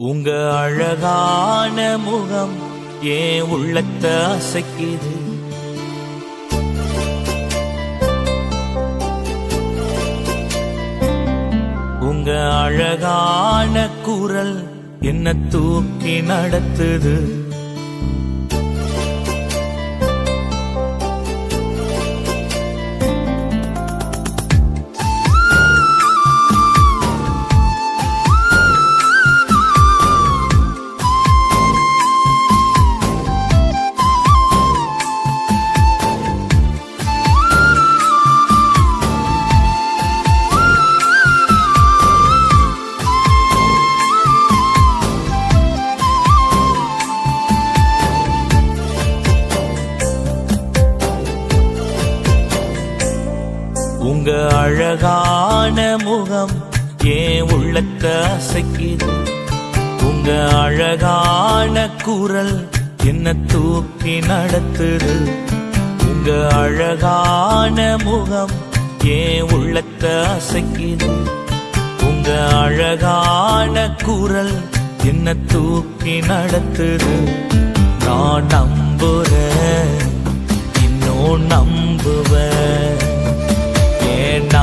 உங்க அழகான முகம் ஏன் உள்ளத்தை அசைக்குது? உங்க அழகான குரல் என்ன தூக்கி நடத்துது. அழகான முகம் ஏன் உள்ளத்தை அசைக்குது? உங்க அழகான குரல் என்ன தூக்கி நடத்துது? உங்க அழகான முகம் ஏன் உள்ளத்தை அசைக்குது? உங்க அழகான குரல் என்ன தூக்கி நடத்துது? நான் நம்புறேன் இன்னும் நம்புவேன்.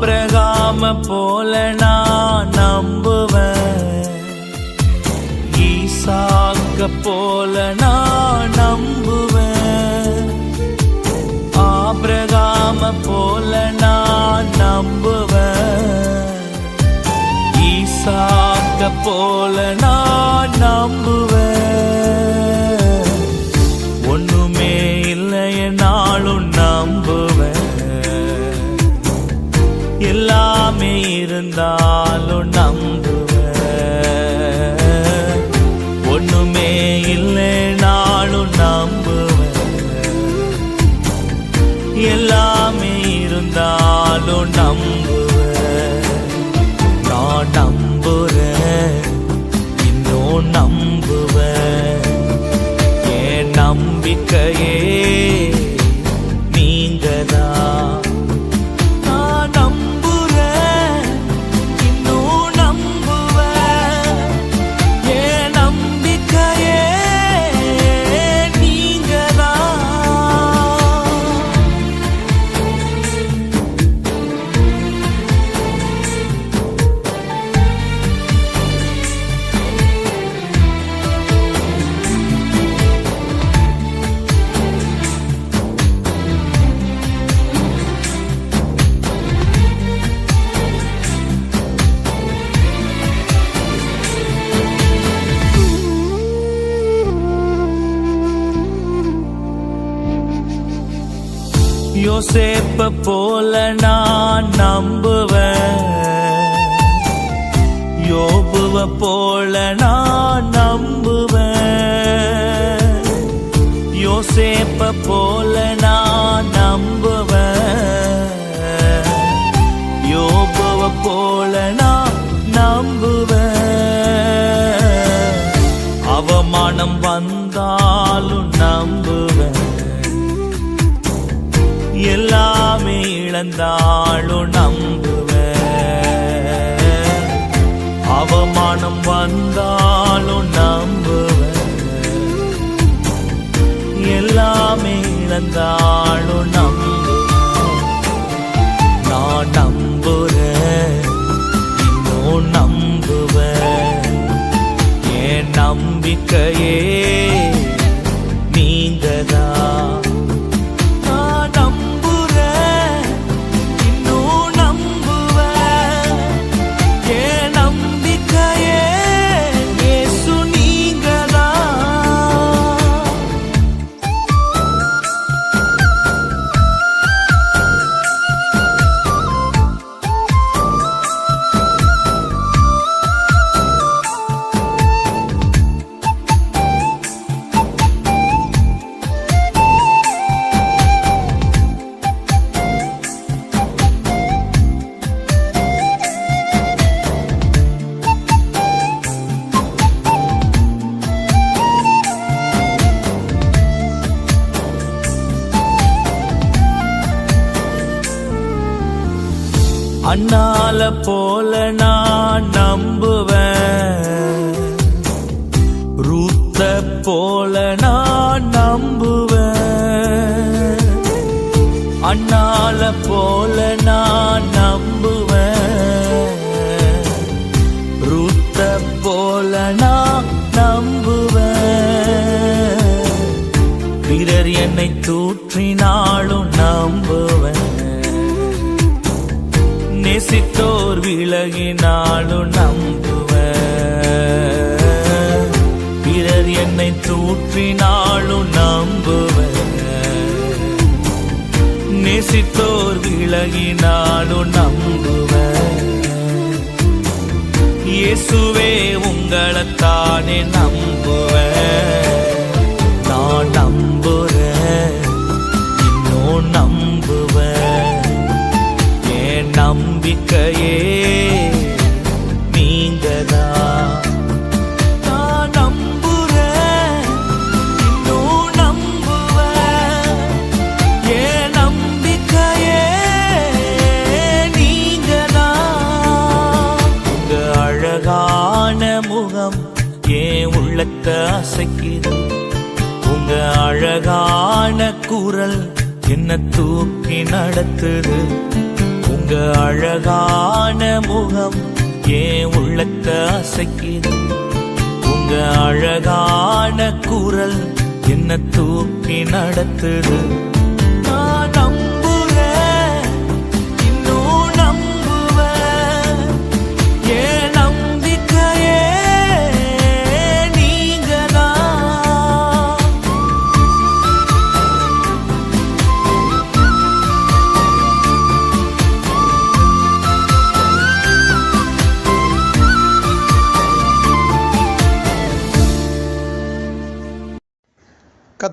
ஆபிரகாம போல நான் நம்புவேன். ஈசாக்க போல நான் நம்புவேன். ஆபிரகாம போல நான் நம்புவேன். ஈசாக்க போல நான் இருந்தாலும் நம்புவ ஒண்ணுமே இல்லை நானும் நம்புவேன். எல்லாமே இருந்தாலும் நம்புவ நான் நம்புறேன் இன்னும் நம்புவேன். என் நம்பிக்கையே யோசேப்ப போல நான் நம்புவேன். யோபுவ போல நான் நம்புவேன். யோசேப்ப போல நான் நம்புவேன். யோபுவ போல நான் நம்புவேன். அவமானம் வந்தாலும் நம்புவேன் எல்லாமே இழந்தாலும் நம்புவேன் அவமானம் வந்தாலும் நம்புவேன் எல்லாமே இழந்தாலும் நம்புவேன் நான் நம்புறேன் இன்னும் நம்புவேன் என் நம்பிக்கையே அண்ணால போல நான் நம்புவேன். ரூத்த போல நான் நம்புவேன். அண்ணால போல நான் நம்புவேன். விலகினாலும் நம்புவேன். பிறர் என்னை தூற்றினாலும் நம்புவேன். நேசித்தோர் விலகினாலும் நம்புவேன். இயேசுவே உங்களைத்தானே நம்புவேன். நான் நம்புறேன் இன்னும் நம்புவேன். என் நம்பிக்கை உள்ளத்த அசைக்குது உங்க அழகான குரல் என்ன தூக்கி நடத்துது. உங்க அழகான முகம் ஏன் உள்ளத்த அசைக்குது உங்க அழகான குரல் என்ன தூக்கி நடத்துது.